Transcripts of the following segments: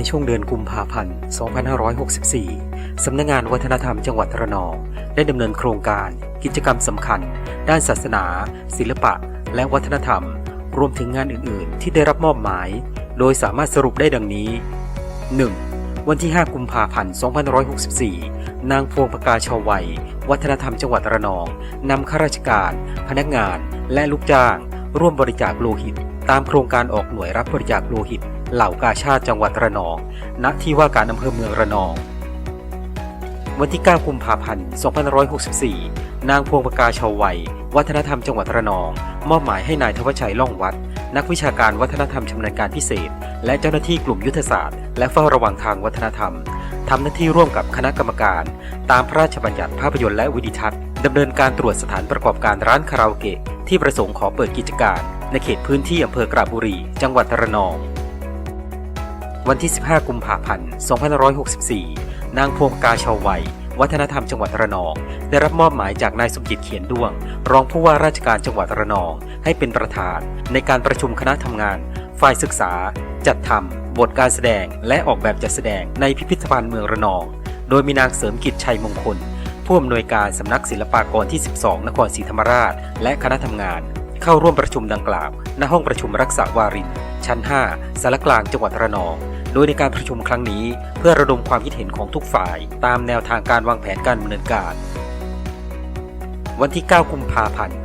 ในช่วงเดือนกุมภาพันธ์ 2564 สำนักงานวัฒนธรรมจังหวัดระนอง ได้ดำเนินโครงการ กิจกรรมสำคัญ ด้านศาสนา ศิลปะ และวัฒนธรรม รวมถึงงานอื่น ๆ ที่ได้รับมอบหมาย โดยสามารถสรุปได้ดังนี้ 1. วันที่ 5 กุมภาพันธ์ 2564 นางพวงประกาชาวัย วัฒนธรรมจังหวัดระนองนำข้าราชการ พนักงาน และลูกจ้าง ร่วมบริจาคโลหิต ตามโครงการออกหน่วยรับบริจาคโลหิต เหล่ากาชาติจังหวัดระนอง ณ ที่ว่าการอำเภอเมืองระนอง วันที่ 9 กุมภาพันธ์ 2564 นางพวงประกาชาววัย วัฒนธรรมจังหวัดระนอง มอบหมายให้นายทวชชัยล่องวัด นักวิชาการวัฒนธรรมชำนาญการพิเศษ และเจ้าหน้าที่กลุ่มยุทธศาสตร์ และเฝ้าระวังทางวัฒนธรรมทำหน้าที่ร่วมกับคณะกรรมการ ตามพระราชบัญญัติภาพยนตร์และวิดิทัศน์ดำเนินการตรวจสถานประกอบการร้านคาราโอเกะที่ประสงค์ขอเปิดกิจการ ในเขตพื้นที่อำเภอกราบบุรี จังหวัดระนอง วันที่ 15 กุมภาพันธ์ 2564 นางพวงกาชาววัย วัฒนธรรมจังหวัดระนอง ได้รับมอบหมายจากนายสมจิตเขียนด้วง รองผู้ว่าราชการจังหวัดระนอง ให้เป็นประธาน ในการประชุมคณะทำงาน ฝ่ายศึกษา จัดทำบทการแสดง และออกแบบจัดแสดงในพิพิธภัณฑ์เมืองระนอง โดยมีนางเสริมกิจชัยมงคล ผู้อำนวยการสำนักศิลปากรที่ 12 นครศรีธรรมราช และคณะทำงาน เข้าร่วมประชุมดังกล่าว ณห้องประชุมรักษาวาริน ชั้น 5สารกลางจังหวัดระนอง โดยในการประชุมครั้งนี้ เพื่อระดมความคิดเห็นของทุกฝ่าย ตามแนวทางการวางแผนการดำเนินการ วันที่ 9 กุมภาพันธ์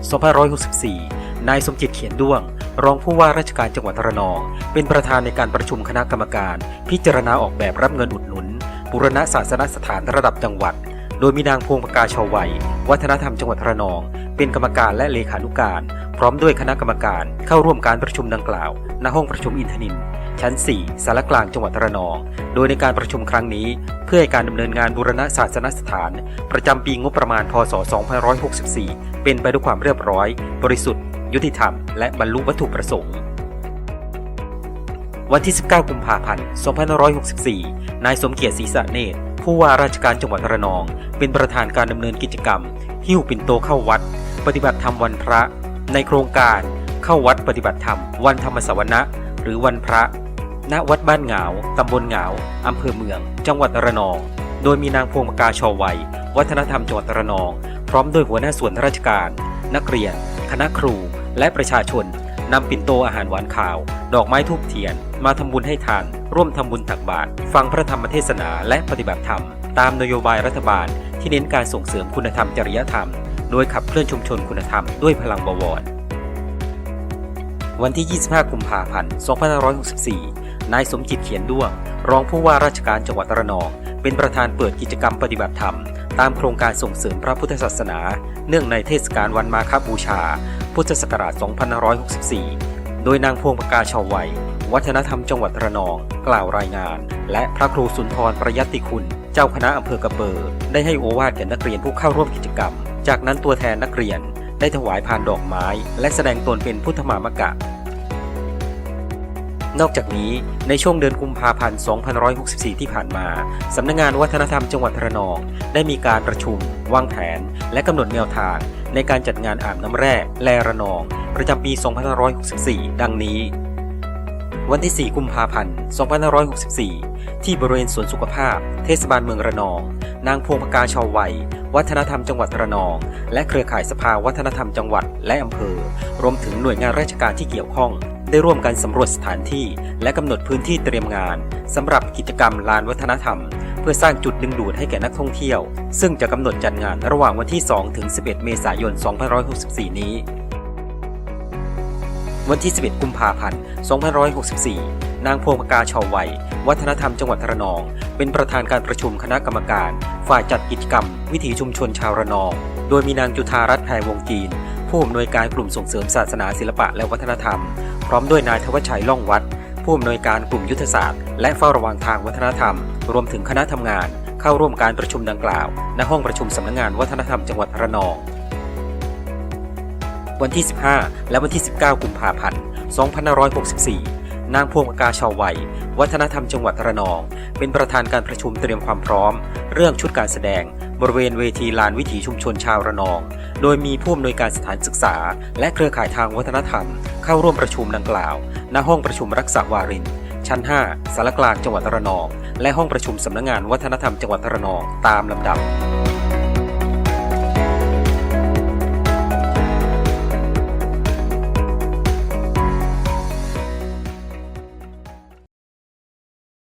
2564 นายสมจิตเขียนด้วง รองผู้ว่าราชการจังหวัดระนอง เป็นประธานในการประชุมคณะกรรมการ พิจารณาออกแบบรับเงินอุดหนุน บุรณะศาสนสถานระดับจังหวัด โดยมีนางพวงประกาชาววัยวัฒนธรรมจังหวัดระนอง เป็นกรรมการและเลขานุการ พร้อมด้วยคณะกรรมการเข้าร่วมการประชุมดังกล่าว ณห้องประชุมอินทนิน ชั้น 4 สารกลางจังหวัดระนอง โดยในการประชุมครั้งนี้ เพื่อให้การดำเนินงานบูรณะศาสนสถาน ประจำปีงบประมาณพศ 2564 เป็นไปด้วยความเรียบร้อย บริสุทธิ์ ยุติธรรม และบรรลุวัตถุประสงค์วันที่ 19 กุมภาพันธ์ 2564 นายสมเกียรติศรีสะเนตร ผู้ว่าราชการจังหวัดระนอง เป็นประธานการดำเนินกิจกรรม หิ้วปิ่นโตเข้าวัด ปฏิบัติธรรมวันพระ ในโครงการเข้าวัดปฏิบัติธรรม วันธรรมสวนะหรือวันพระ ณวัดบ้านเหงาตำบลเหงาอำเภอเมือง จังหวัดระนอง โดยมีนางพวงประกาชอวัย วัฒนธรรมจังหวัดระนอง พร้อมด้วยหัวหน้าส่วนราชการ นักเรียน คณะครู และประชาชนนำปิ่นโตอาหารหวานข่าว ดอกไม้ทูบเทียน มาทำบุญให้ทาน ร่วมทำบุญตักบาตรฟังพระธรรมเทศนาและปฏิบัติธรรม ตามนโยบายรัฐบาลที่เน้นการส่งเสริมคุณธรรมจริยธรรม โดยขับเคลื่อนชุมชนคุณธรรมด้วยพลังบวร วันที่ 25 กุมภาพันธ์ 2564 นายสมจิตเขียนด้วง รองผู้ว่าราชการจังหวัดระนอง เป็นประธานเปิดกิจกรรมปฏิบัติธรรม ตามโครงการส่งเสริมพระพุทธศาสนา เนื่องในเทศกาลวันมาฆบูชา พุทธศักราช 2564 โดยนางพวงประกาชาววัยวัฒนธรรมจังหวัดระนอง กล่าวรายงาน และพระครูสุนทรประยัตติคุณ เจ้าคณะอำเภอกระเบอร์ได้ให้โอวาทแก่นักเรียนผู้เข้าร่วมกิจกรรม จากนั้นตัวแทนนักเรียนได้ถวายพานดอกไม้ และแสดงตนเป็นพุทธมามกะ นอกจากนี้ในช่วงเดือนกุมภาพันธ์ 2564 ที่ผ่านมา สำนักงานวัฒนธรรมจังหวัดระนอง ได้มีการประชุม วางแผน และกำหนดแนวทาง ในการจัดงานอาบน้ำแร่แลระนอง ประจำปี 2564 ดังนี้ วันที่ 4 กุมภาพันธ์ 2564 ที่บริเวณสวนสุขภาพ เทศบาลเมืองระนอง นางพวงปกาชาววัย วัฒนธรรมจังหวัดระนอง และเครือข่ายสภาวัฒนธรรมจังหวัดและอำเภอ รวมถึงหน่วยงานราชการที่เกี่ยวข้อง ได้ร่วมกันสำรวจสถานที่ และกำหนดพื้นที่เตรียมงานสำหรับกิจกรรมลานวัฒนธรรม เพื่อสร้างจุดดึงดูดให้แก่นักท่องเที่ยว ซึ่งจะกำหนดจัดงานระหว่างวันที่ 2 ถึง 11 เมษายน 2564 นี้ วันที่ 11 กุมภาพันธ์ 2564 นางพวงประกาชาววัย วัฒนธรรมจังหวัดระนอง เป็นประธานการประชุมคณะกรรมการ ฝ่ายจัดกิจกรรม วิถีชุมชนชาวระนอง โดยมีนางจุธารัตน์แพรวงจีน ผู้อำนวยการกลุ่มส่งเสริมศาสนาศิลปะและวัฒนธรรม พร้อมด้วยนายทวชัยล่องวัด ผู้อำนวยการกลุ่มยุทธศาสตร์ และเฝ้าระวังทางวัฒนธรรม รวมถึงคณะทำงาน เข้าร่วมการประชุมดังกล่าว ณห้องประชุมสำนักงานวัฒนธรรมจังหวัดระนอง วันที่ 15 และวันที่ 19 กุมภาพันธ์ 2564 นางพวงกาชาววัย วัฒนธรรมจังหวัดระนอง เป็นประธานการประชุมเตรียมความพร้อม เรื่องชุดการแสดง บริเวณเวทีลานวิถีชุมชนชาวระนอง โดยมีผู้อำนวยการสถานศึกษา และเครือข่ายทางวัฒนธรรม เข้าร่วมประชุมดังกล่าว ณ ห้องประชุมรักษาวารินชั้น 5 สารกลางจังหวัดระนอง และห้องประชุมสำนักงานวัฒนธรรมจังหวัดระนอง ตามลำดับ